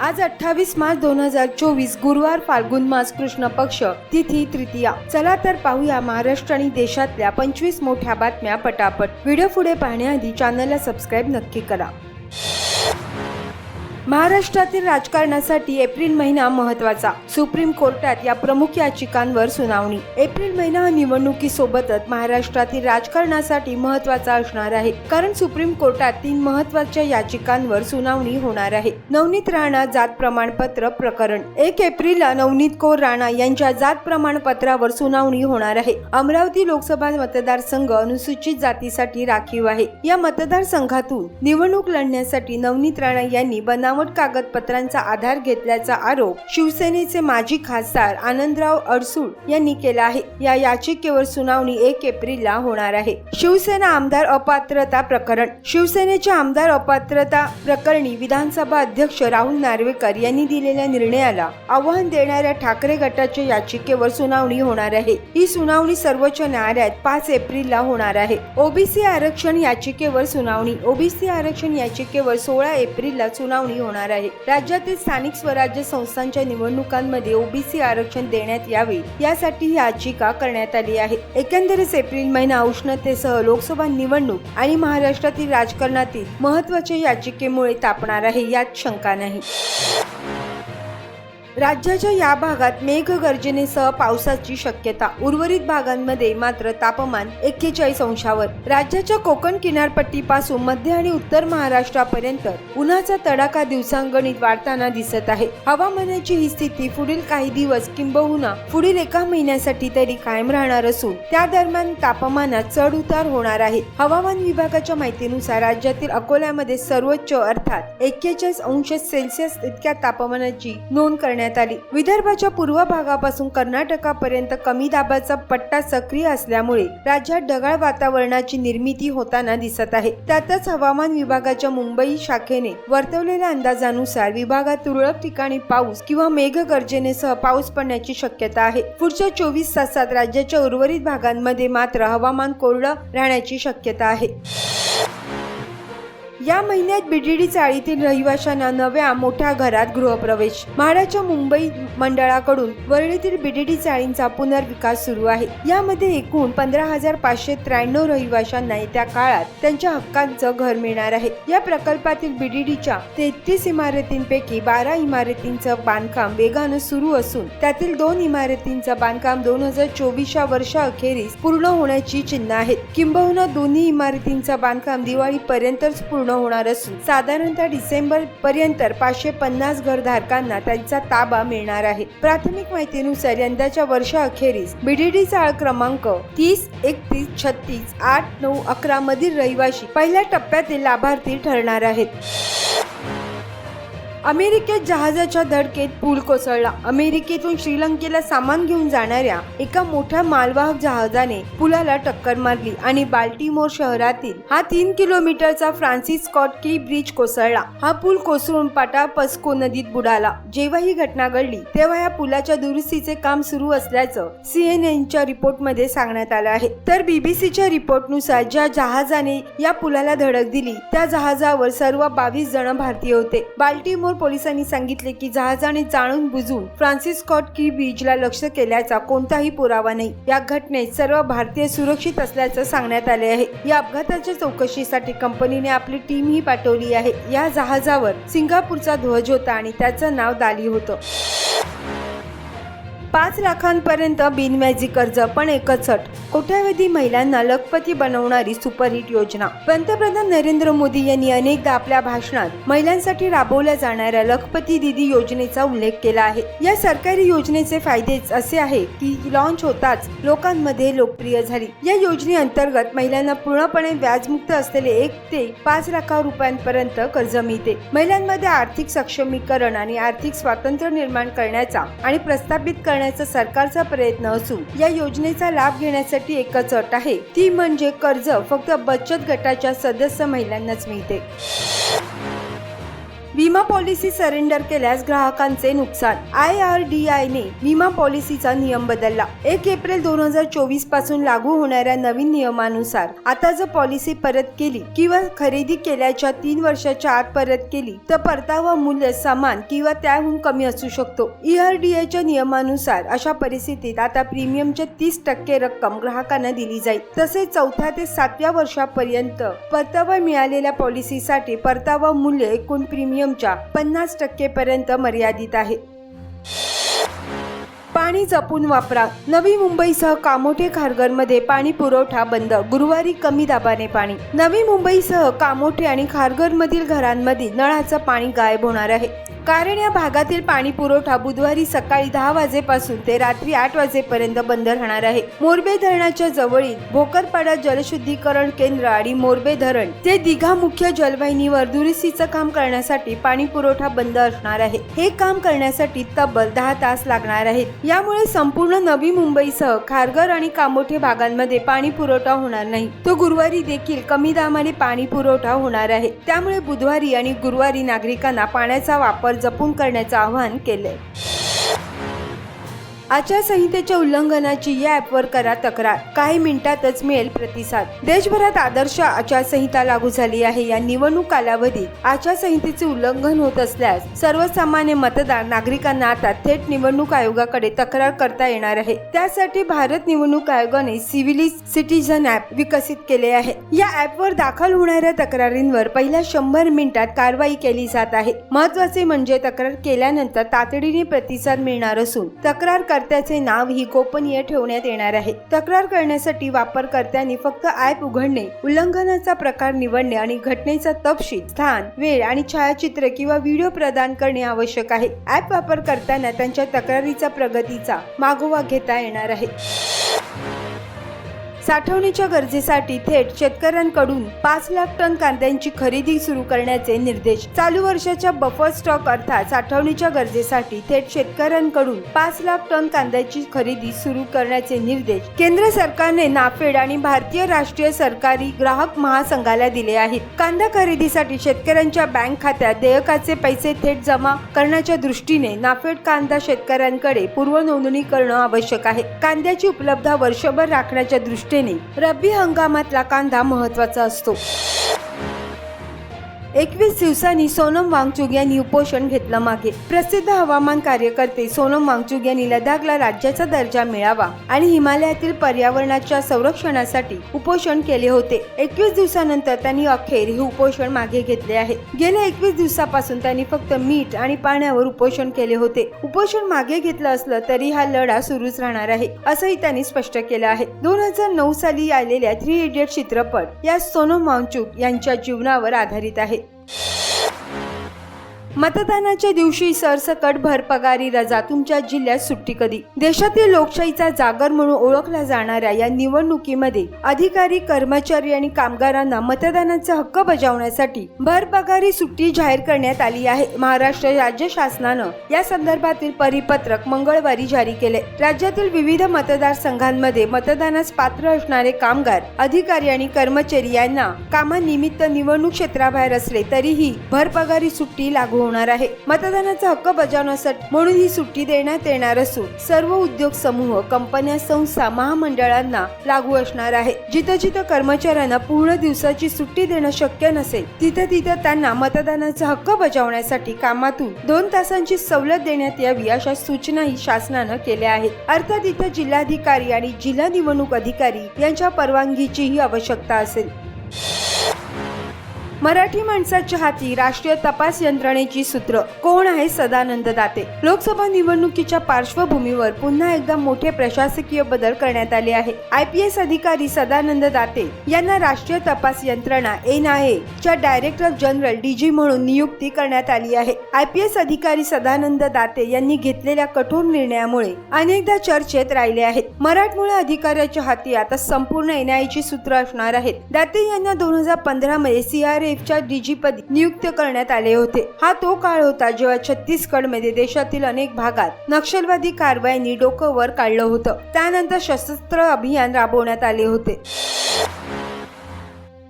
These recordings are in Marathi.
आज अठ्ठावीस मार्च दोन हजार चोवीस गुरुवार फाल्गुन मास कृष्ण पक्ष तिथी तृतीया. चला तर पाहूया महाराष्ट्र आणि देशातल्या पंचवीस मोठ्या बातम्या पटापट. व्हिडिओ पुढे पाहण्याआधी चॅनलला सबस्क्राईब नक्की करा. महाराष्ट्रातील राजकारणासाठी एप्रिल महिना महत्त्वाचा सुप्रीम कोर्टात या प्रमुख याचिकांवर सुनावणी. एप्रिल महिना हा निवडणुकीसोबतच महाराष्ट्रातील राजकारणासाठी महत्त्वाचा असणार आहे. कारण सुप्रीम कोर्टात तीन महत्त्वाच्या याचिकांवर सुनावणी होणार आहे. नवनीत राणा जात प्रमाणपत्र प्रकरण. एक एप्रिलला नवनीत कौर राणा यांच्या जात प्रमाणपत्रावर सुनावणी होणार आहे. अमरावती लोकसभा मतदारसंघ अनुसूचित जातीसाठी राखीव आहे. या मतदारसंघातून निवडणूक लढण्यासाठी नवनीत राणा यांनी बनाव बनावट कागदपत्रांचा आधार घेतल्याचा आरोप शिवसेनेचे माजी खासदार आनंदराव अडसूळ यांनी केला आहे. या याचिकेवर सुनावणी एक एप्रिलला होणार आहे. शिवसेना आमदार अपात्रता प्रकरण. शिवसेनेच्या आमदार अपात्रता प्रकरणी विधानसभा अध्यक्ष राहुल नार्वेकर यांनी दिलेल्या निर्णयाला आव्हान देणाऱ्या ठाकरे गटाच्या याचिकेवर सुनावणी होणार आहे. ही सुनावणी सर्वोच्च न्यायालयात पाच एप्रिलला होणार आहे. ओबीसी आरक्षण याचिकेवर सुनावणी. ओबीसी आरक्षण याचिकेवर सोळा एप्रिलला सुनावणी होणार आहे. राज्यातील स्थानिक स्वराज्य संस्थांच्या निवडणुकांमध्ये ओबीसी आरक्षण देण्यात यावे यासाठी ही याचिका करण्यात आली आहे. एकंदरीत एप्रिल महिना उष्णतेसह लोकसभा निवडणूक आणि महाराष्ट्रातील राजकारणातील महत्त्वाच्या याचिकेमुळे तापणार आहे यात शंका नाही. राज्याच्या या भागात मेघगर्जनेसह पावसाची शक्यता. उर्वरित भागांमध्ये मात्र तापमान एक्केचाळीस अंशावर. राज्याच्या कोकण किनारपट्टीपासून मध्य आणि उत्तर महाराष्ट्रापर्यंत उन्हाचा तडाखा दिवसांगणित वाढताना दिसत आहे. हवामानाची ही स्थिती पुढील काही दिवस किंबहुना पुढील एका महिन्यासाठी तरी कायम राहणार असून त्या दरम्यान तापमानात चढ उतार होणार आहे. हवामान विभागाच्या माहितीनुसार राज्यातील अकोल्यामध्ये सर्वोच्च अर्थात एक्केचाळीस अंश सेल्सिअस इतक्या तापमानाची नोंद करण्यात आली. विदर्भाच्या पूर्व भागापासून कर्नाटकापर्यंत कमी दाबाचा पट्टा सक्रिय असल्यामुळे राज्यात ढगाळ वातावरणाची निर्मिती होताना दिसत आहे. त्यातच हवामान विभागाच्या मुंबई शाखेने वर्तवलेल्या अंदाजानुसार विभागात तुरळक ठिकाणी पाऊस किंवा मेघगर्जनेसह पाऊस पडण्याची शक्यता आहे. पुढच्या चोवीस तासात राज्याच्या उर्वरित भागांमध्ये मात्र हवामान कोरडं राहण्याची शक्यता आहे. या महिन्यात बीडीडी चाळीतील रहिवाशांना नव्या मोठ्या घरात गृहप्रवेश. म्हाडाच्या मुंबई मंडळाकडून वरळीतील बीडीडी चाळींचा पुनर्विकास सुरू आहे. यामध्ये एकूण पंधरा हजार पाचशे त्र्याण्णव रहिवाशांना येत्या काळात त्यांच्या हक्कांचं घर मिळणार आहे. या प्रकल्पातील बीडीडीच्या तेहतीस इमारतींपैकी बारा इमारतींचं बांधकाम वेगानं सुरू असून त्यातील दोन इमारतींचं बांधकाम दोन हजार चोवीसच्या वर्षाअखेरीस पूर्ण होण्याची चिन्ह आहेत. किंबहुना दोन्ही इमारतींचं बांधकाम दिवाळीपर्यंतच पूर्ण होणार असून साधारणतः डिसेंबर पर्यंत पाचशे पन्नास घरधारकांना त्यांचा ताबा मिळणार आहे. प्राथमिक माहितीनुसार यंदाच्या वर्षाअखेरीस बीडीडी चाळ क्रमांक तीस एकतीस छत्तीस आठ नऊ अकरा मधील रहिवाशी पहिल्या टप्प्यातील लाभार्थी ठरणार आहेत. अमेरिकेत जहाजाच्या धडकेत पूल कोसळला. अमेरिकेतून श्रीलंकेला सामान घेऊन जाणाऱ्या एका मोठ्या मालवाहक जहाजाने पुलाला टक्कर मारली आणि बाल्टीमोर शहरातील हा तीन किलोमीटरचा फ्रान्सिस स्कॉट की ब्रिज कोसळला. हा पूल कोसळून पाटापस्को नदीत बुडाला. जेव्हा ही घटना घडली तेव्हा या पुलाच्या दुरुस्तीचे काम सुरू असल्याचं सीएनएनच्या रिपोर्टमध्ये सांगण्यात आलं आहे. तर बीबीसीच्या रिपोर्टनुसार ज्या जहाजाने या पुलाला धडक दिली त्या जहाजावर सर्व बावीस जण भारतीय होते. बाल्टीमोर पोलिसांनी सांगितले की जहाजाने जाणून बुजून फ्रान्सिस स्कॉट की बीचला लक्ष केल्याचा कोणताही पुरावा नाही. या घटनेत सर्व भारतीय सुरक्षित असल्याचं सांगण्यात आले आहे. या अपघाताच्या चौकशीसाठी कंपनीने आपली टीमही पाठवली आहे. या जहाजावर सिंगापूरचा ध्वज होता आणि त्याचं नाव दाली होतं. पाच लाखांपर्यंत बिनव्याजी कर्ज पण एकच अट. कोट्यावधी महिलांना लखपती बनवणारी सुपरहिट योजना. पंतप्रधान नरेंद्र मोदी यांनी अनेकदा आपल्या भाषणात महिलांसाठी राबवल्या जाणाऱ्या लखपती दिदी योजनेचा उल्लेख केला आहे. या सरकारी योजनेचे फायदेच असे आहे की लॉन्च होताच लोकांमध्ये लोकप्रिय झाली. या योजनेअंतर्गत महिलांना पूर्णपणे व्याजमुक्त असलेले एक ते पाच लाख रुपयांपर्यंत कर्ज मिळते. महिलांमध्ये आर्थिक सक्षमीकरण आणि आर्थिक स्वातंत्र्य निर्माण करण्याचा आणि प्रस्थापित करण्याचा सरकारचा प्रयत्न असून या योजनेचा लाभ घेण्यासाठी एकच अट आहे. ती म्हणजे कर्ज फक्त बचत गटाच्या सदस्य महिलांनाच मिळते. विमा पॉलिसी सरेंडर केल्यास ग्राहकांचे नुकसान. आय आर डी आयने विमा पॉलिसीचा नियम बदलला. एक एप्रिल दोन हजार चोवीसपासून लागू होणाऱ्या नवीन नियमानुसार आता जर पॉलिसी परत केली किंवा खरेदी केल्याच्या तीन वर्षाच्या आत परत केली तर परतावा मूल्य समान किंवा त्याहून कमी असू शकतो. ईआरडीआयच्या नियमानुसार अशा परिस्थितीत आता प्रीमियमच्या तीस टक्के रक्कम ग्राहकांना दिली जाईल. तसेच चौथ्या ते सातव्या वर्षापर्यंत परतावा मिळालेल्या पॉलिसीसाठी परतावा मूल्य एकूण प्रीमियम प्रीमियमच्या पन्नास टक्के पर्यंत मर्यादित आहे. पाणी जपून वापरा. नवी मुंबईसह कामोठे खारघरमध्ये पाणी पुरवठा बंद. गुरुवारी कमी दाबाने पाणी. नवी मुंबईसह कामोठे आणि खारघरमधील घरांमधील नळाचं पाणी गायब होणार आहे. कारण या भागातील पाणी पुरवठा बुधवारी सकाळी दहा वाजेपासून ते रात्री आठ वाजेपर्यंत बंद राहणार आहे. मोरबे धरणाच्या जवळील भोकरपाडा जलशुद्धीकरण केंद्र आणि मोरबे धरण ते दिघा मुख्य जलवाहिनीवर दुरुस्तीचं काम करण्यासाठी पाणी पुरवठा बंद असणार आहे. हे काम करण्यासाठी तब्बल दहा तास लागणार आहेत. यामुळे संपूर्ण नवी मुंबईसह खारघर आणि कामोठे भागांमध्ये पाणी पुरवठा होणार नाही. तो गुरुवारी देखील कमी दामाने पाणी पुरवठा होणार आहे. त्यामुळे बुधवारी आणि गुरुवारी नागरिकांना पाण्याचा वापर जपून करण्याचं आवाहन केलंय. आचारसंहितेच्या उल्लंघनाची या ॲपवर करा तक्रार. काही मिनिटातच मिळेल प्रतिसाद. देशभरात आदर्श आचारसंहिता लागू झाली आहे. या निवडणूक कालावधीत आचारसंहितेचे उल्लंघन होत असल्यास सर्वसामान्य मतदार नागरिकांना आता थेट निवडणूक आयोगाकडे तक्रार करता येणार आहे. त्यासाठी भारत निवडणूक आयोगाने सिव्हिली सिटीझन ॲप विकसित केले आहे. या ॲपवर दाखल होणाऱ्या तक्रारींवर पहिल्या शंभर मिनिटात कारवाई केली जात आहे. महत्त्वाचे म्हणजे तक्रार केल्यानंतर तातडीने प्रतिसाद मिळणार असून तक्रार वापरकर्त्याचे नाव ही गोपनीय ठेवण्यात येणार आहे. तक्रार करण्यासाठी वापरकर्त्यांनी फक्त ॲप उघडणे उल्लंघनाचा प्रकार निवडणे आणि घटनेचा तपशील स्थान वेळ आणि छायाचित्र किंवा व्हिडिओ प्रदान करणे आवश्यक आहे. ॲप वापरकर्त्यांना त्यांच्या तक्रारीचा प्रगतीचा मागोवा घेता येणार आहे. साठवणीच्या गरजेसाठी थेट शेतकऱ्यांकडून पाच लाख टन कांद्यांची खरेदी सुरू करण्याचे निर्देश चालू वर्षाच्या बफर स्टॉक अर्थात साठवणीच्या गरजेसाठी थेट शेतकऱ्यांकडून पाच लाख टन कांद्याची खरेदी सुरू करण्याचे निर्देश केंद्र सरकारने नाफेड आणि भारतीय राष्ट्रीय सरकारी ग्राहक महासंघाला दिले आहेत. कांदा खरेदीसाठी शेतकऱ्यांच्या बँक खात्यात देयकाचे पैसे थेट जमा करण्याच्या दृष्टीने नाफेड कांदा शेतकऱ्यांकडे पूर्व नोंदणी करणं आवश्यक आहे. कांद्याची उपलब्धता वर्षभर राखण्याच्या दृष्टीने रब्बी हंगामातला कांदा महत्त्वाचा असतो. एकवीस दिवसांनी सोनम वांगचुक यांनी उपोषण घेतलं मागे. प्रसिद्ध हवामान कार्यकर्ते सोनम वांगचुक यांनी लडाखला राज्याचा दर्जा मिळावा आणि हिमालयातील पर्यावरणाच्या संरक्षणासाठी उपोषण केले होते. एकवीस दिवसानंतर त्यांनी अखेर हे उपोषण मागे घेतले आहे. गेल्या एकवीस दिवसापासून त्यांनी फक्त मीठ आणि पाण्यावर उपोषण केले होते. उपोषण मागे घेतलं असलं तरी हा लढा सुरूच राहणार आहे असंही त्यांनी स्पष्ट केलं आहे. दोन हजार नऊ साली आलेल्या थ्री इडियट चित्रपट या सोनम वांगचुक यांच्या जीवनावर आधारित आहे. Bye. मतदानाच्या दिवशी सरसकट भरपगारी रजा तुमच्या जिल्ह्यात सुट्टी कधी? देशातील लोकशाहीचा जागर म्हणून ओळखला जाणाऱ्या या निवडणुकीमध्ये अधिकारी कर्मचारी आणि कामगारांना मतदानाचा हक्क बजावण्यासाठी भरपगारी सुट्टी जाहीर करण्यात आली आहे. महाराष्ट्र राज्य शासनानं या संदर्भातील परिपत्रक मंगळवारी जारी केले. राज्यातील विविध मतदारसंघांमध्ये मतदानास पात्र असणारे कामगार अधिकारी आणि कर्मचारी यांना कामानिमित्त निवडणूक क्षेत्राबाहेर असले तरीही भरपगारी सुट्टी लागू होणार आहे. मतदानाचा हक्क बजावण्यासाठी म्हणून ही सुट्टी देण्यात येणार असून सर्व उद्योग समूह कंपन्या संस्था महामंडळांना लागू असणार आहे. जिथं जिथं कर्मचाऱ्यांना पूर्ण दिवसाची सुट्टी देणं शक्य नसेल तिथं तिथं त्यांना मतदानाचा हक्क बजावण्यासाठी कामातून दोन तासांची सवलत देण्यात यावी अशा सूचनाही शासनानं केल्या आहेत. अर्थात इथं जिल्हाधिकारी आणि जिल्हा निवडणूक अधिकारी यांच्या परवानगीचीही आवश्यकता असेल. मराठी माणसाच्या हाती राष्ट्रीय तपास यंत्रणेची सूत्र कोण आहे सदानंद दाते? लोकसभा निवडणुकीच्या पार्श्वभूमीवर पुन्हा एकदा मोठे प्रशासकीय बदल करण्यात आले आहे. आय पी एस अधिकारी सदानंद दाते यांना राष्ट्रीय तपास यंत्रणा एन आय ए च्या डायरेक्टर जनरल डीजी म्हणून नियुक्ती करण्यात आली आहे. आय पी एस अधिकारी सदानंद दाते यांनी घेतलेल्या कठोर निर्णयामुळे अनेकदा चर्चेत राहिले आहेत. मराठमोळ्या अधिकाऱ्याच्या हाती आता संपूर्ण एन आय ची सूत्र असणार आहेत. दाते यांना दोन हजार पंधरा मध्ये ए डीजी डीजीपदी नियुक्त करण्यात आले होते. हा तो काळ होता जेव्हा छत्तीसगडमध्ये देशातील अनेक भागात नक्षलवादी कारवायांनी डोकं वर काढलं होतं. त्यानंतर सशस्त्र अभियान राबवण्यात आले होते.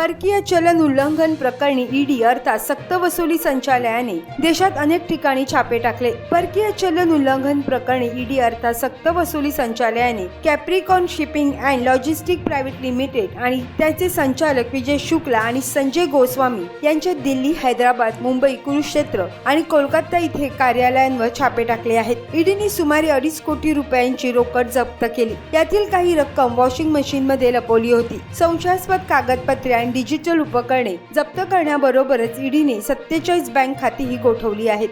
परकीय चलन उल्लंघन प्रकरणी ईडी अर्थात सक्तवसुली संचालयाने देशात अनेक ठिकाणी छापे टाकले. परकीय चलन उल्लंघन प्रकरणी ईडी अर्थात सक्तवसुली संचालयाने Capricorn shipping and logistic private limited आणि त्याचे संचालक विजय शुक्ला आणि संजय गोस्वामी यांच्या दिल्ली हैदराबाद मुंबई कुरुक्षेत्र आणि कोलकाता इथे कार्यालयांवर छापे टाकले आहेत. ईडीने सुमारे अडीच कोटी रुपयांची रोकड जप्त केली. यातील काही रक्कम वॉशिंग मशीन मध्ये लपवली होती. संशयास्पद कागदपत्रे आणि डिजिटल उपकरणे जप्त करण्याबरोबरच ईडीने सत्तेचाळीस बँक खातीही गोठवली आहेत.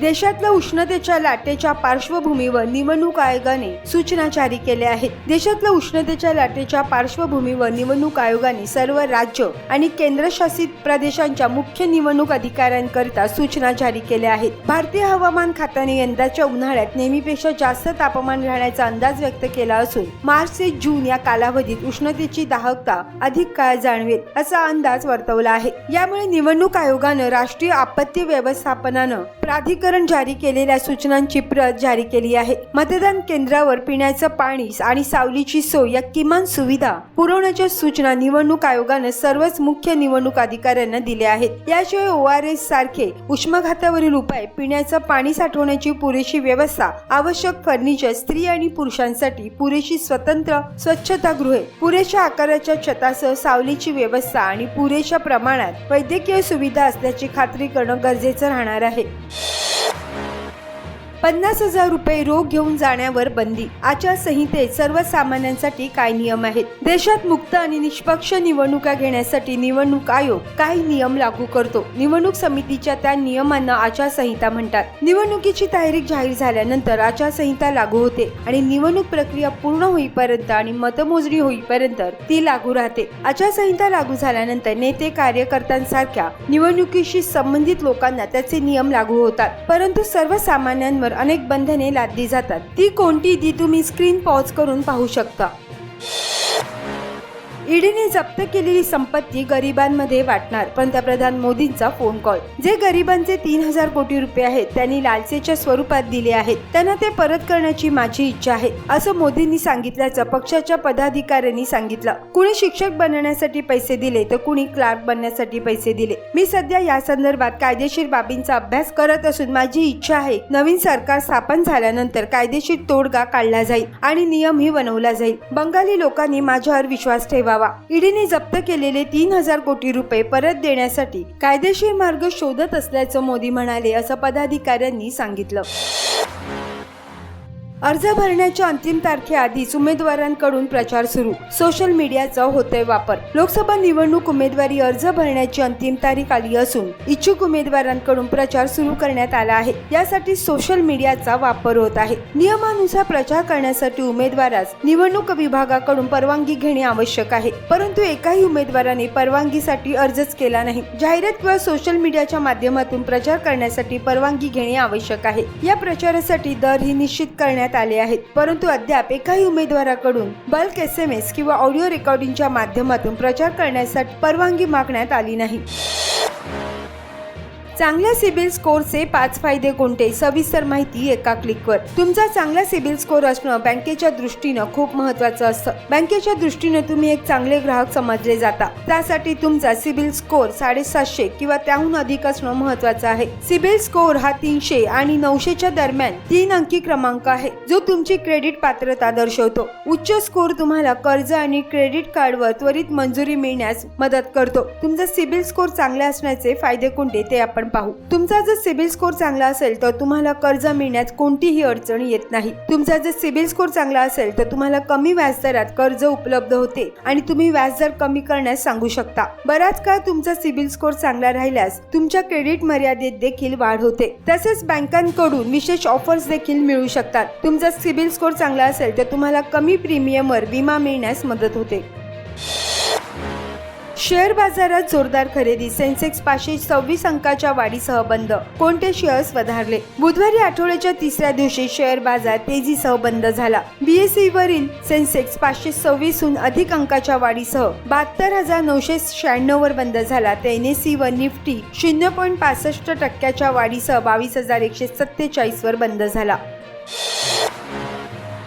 देशातल्या उष्णतेच्या लाटेच्या पार्श्वभूमीवर निवडणूक आयोगाने सूचना जारी केल्या आहेत. देशातल्या उष्णतेच्या लाटेच्या पार्श्वभूमीवर निवडणूक आयोगाने सर्व राज्य आणि केंद्रशासित प्रदेशांच्या मुख्य निवडणूक अधिकाऱ्यांकरिता सूचना जारी केल्या आहेत. भारतीय हवामान खात्याने यंदाच्या उन्हाळ्यात नेहमीपेक्षा जास्त तापमान राहण्याचा अंदाज व्यक्त केला असून मार्च ते जून या कालावधीत उष्णतेची दाहकता अधिक काळ जाणवेल असा अंदाज वर्तवला आहे. यामुळे निवडणूक आयोगानं राष्ट्रीय आपत्ती व्यवस्थापनानं प्राधिकरण जारी केलेल्या सूचनांची प्रत जारी केली आहे. मतदान केंद्रावर पिण्याचं पाणी आणि सावलीची सोय या किमान सुविधा पुरवण्याच्या सूचना निवडणूक आयोगानं सर्वच मुख्य निवडणूक अधिकाऱ्यांना दिल्या आहेत. याशिवाय ओ आर एस सारखे उष्माघातावरील उपाय पिण्याचं पाणी साठवण्याची पुरेशी व्यवस्था आवश्यक फर्निचर स्त्री आणि पुरुषांसाठी पुरेशी स्वतंत्र स्वच्छतागृहे पुरेशा आकाराच्या छतासह सावलीची व्यवस्था आणि पुरेशा प्रमाणात वैद्यकीय सुविधा असल्याची खात्री करणं गरजेचं राहणार आहे. पन्नास हजार रुपये रोख घेऊन जाण्यावर बंदी. आचारसंहितेत सर्वसामान्यांसाठी काय नियम आहेत? देशात मुक्त आणि निष्पक्ष निवडणुका घेण्यासाठी निवडणूक आयोग काही नियम लागू करतो. निवडणूक समितीच्या त्या नियमांना आचारसंहिता म्हणतात. निवडणुकीची तारीख जाहीर झाल्यानंतर आचारसंहिता लागू होते आणि निवडणूक प्रक्रिया पूर्ण होईपर्यंत आणि मतमोजणी होईपर्यंत ती लागू राहते. आचारसंहिता लागू झाल्यानंतर नेते कार्यकर्त्यांसारख्या निवडणुकीशी संबंधित लोकांना त्याचे नियम लागू होतात. परंतु सर्वसामान्यांवर अनेक बंधने लादली जातात. ती कोणती ती तुम्ही स्क्रीन पॉज करून पाहू शकता. ईडीने जप्त केलेली संपत्ती गरिबांमध्ये वाटणार पंतप्रधान मोदींचा फोन कॉल जे गरिबांचे तीन हजार कोटी रुपये आहेत त्यांनी लालसेच्या स्वरूपात दिले आहेत. त्यांना ते परत करण्याची माझी इच्छा आहे असं मोदींनी सांगितल्याचं पक्षाच्या पदाधिकाऱ्यांनी सांगितलं. कुणी शिक्षक बनण्यासाठी पैसे दिले तर कुणी क्लार्क बनण्यासाठी पैसे दिले. मी सध्या या संदर्भात कायदेशीर बाबींचा अभ्यास करत असून माझी इच्छा आहे नवीन सरकार स्थापन झाल्यानंतर कायदेशीर तोडगा काढला जाईल आणि नियमही बनवला जाईल. बंगाली लोकांनी माझ्यावर विश्वास ठेवावा. ईडीने जप्त केलेले तीन हजार कोटी रुपये परत देण्यासाठी कायदेशीर मार्ग शोधत असल्याचं मोदी म्हणाले असं पदाधिकाऱ्यांनी सांगितलं. अर्ज भरण्याच्या अंतिम तारखेआधीच उमेदवारांकडून प्रचार सुरू. सोशल मीडियाचा होतोय वापर. लोकसभा निवडणूक उमेदवारी अर्ज भरण्याची अंतिम तारीख आली असून इच्छुक उमेदवारांकडून प्रचार सुरू करण्यात आला आहे. यासाठी सोशल मीडियाचा वापर होत आहे. नियमानुसार प्रचार करण्यासाठी उमेदवारास निवडणूक विभागाकडून परवानगी घेणे आवश्यक आहे. परंतु एकाही उमेदवाराने परवानगीसाठी अर्जच केला नाही. जाहिरात किंवा सोशल मीडियाच्या माध्यमातून प्रचार करण्यासाठी परवानगी घेणे आवश्यक आहे. या प्रचारासाठी दर ही निश्चित करण्यात आले आहेत. परंतु अद्याप एकाही उमेदवाराकडून बल्क एस एम एस किंवा ऑडिओ रेकॉर्डिंगच्या माध्यमातून प्रचार करण्यासाठी परवानगी मागण्यात आली नाही. चांगल्या सिबिल स्कोअरचे पाच फायदे कोणते? सविस्तर माहिती एका क्लिकवर. तुमचा चांगला सिबिल स्कोअर असणं बँकेच्या दृष्टीनं खूप महत्वाचं असतं. बँकेच्या दृष्टीनं तुम्ही एक चांगले ग्राहक समजले जाता. त्यासाठी तुमचा सिबिल स्कोअर साडेसातशे किंवा त्याहून अधिक असणं महत्वाचं आहे. सिबिल स्कोअर हा तीनशे आणि नऊशेच्या दरम्यान तीन अंकी क्रमांक आहे जो तुमची क्रेडिट पात्रता दर्शवतो. उच्च स्कोअर तुम्हाला कर्ज आणि क्रेडिट कार्डवर त्वरित मंजुरी मिळण्यास मदत करतो. तुमचा सिबिल स्कोअर चांगला असण्याचे फायदे कोणते ते आपण पाहू. तुमचा जर सिबिल स्कोअर चांगला असेल तर तुम्हाला कर्ज मिळण्यात कोणतीही अडचण येत नाही. तुमचा जर सिबिल स्कोअर चांगला असेल तर तुम्हाला कमी व्याजदरात कर्ज उपलब्ध होते आणि तुम्ही व्याजदर कमी करण्यास सांगू शकता. बराच काळ तुमचा सिबिल स्कोअर चांगला राहिल्यास तुमच्या क्रेडिट मर्यादेत देखील वाढ होते. तसेच बँकांकडून विशेष ऑफर्स देखील मिळू शकतात. तुमचा सिबिल स्कोअर चांगला असेल तर तुम्हाला कमी प्रीमियमवर विमा मिळण्यास मदत होते. शेअर बाजारात जोरदार खरेदी. सेन्सेक्स पाचशे सव्वीस अंकाच्या वाढीसह बंद. कोणते शेअर्स वधारले? बुधवारी आठवड्याच्या तिसऱ्या दिवशी शेअर बाजार तेजीसह बंद झाला. बीएसई वरील सेन्सेक्स पाचशे सव्वीसहून अधिक अंकाच्या वाढीसह बहात्तर हजार नऊशे शहाण्णव वर बंद झाला. तर एनएससी व निफ्टी शून्य पॉईंट पासष्ट टक्क्याच्या वाढीसह बावीस हजार एकशे सत्तेचाळीस वर बंद झाला.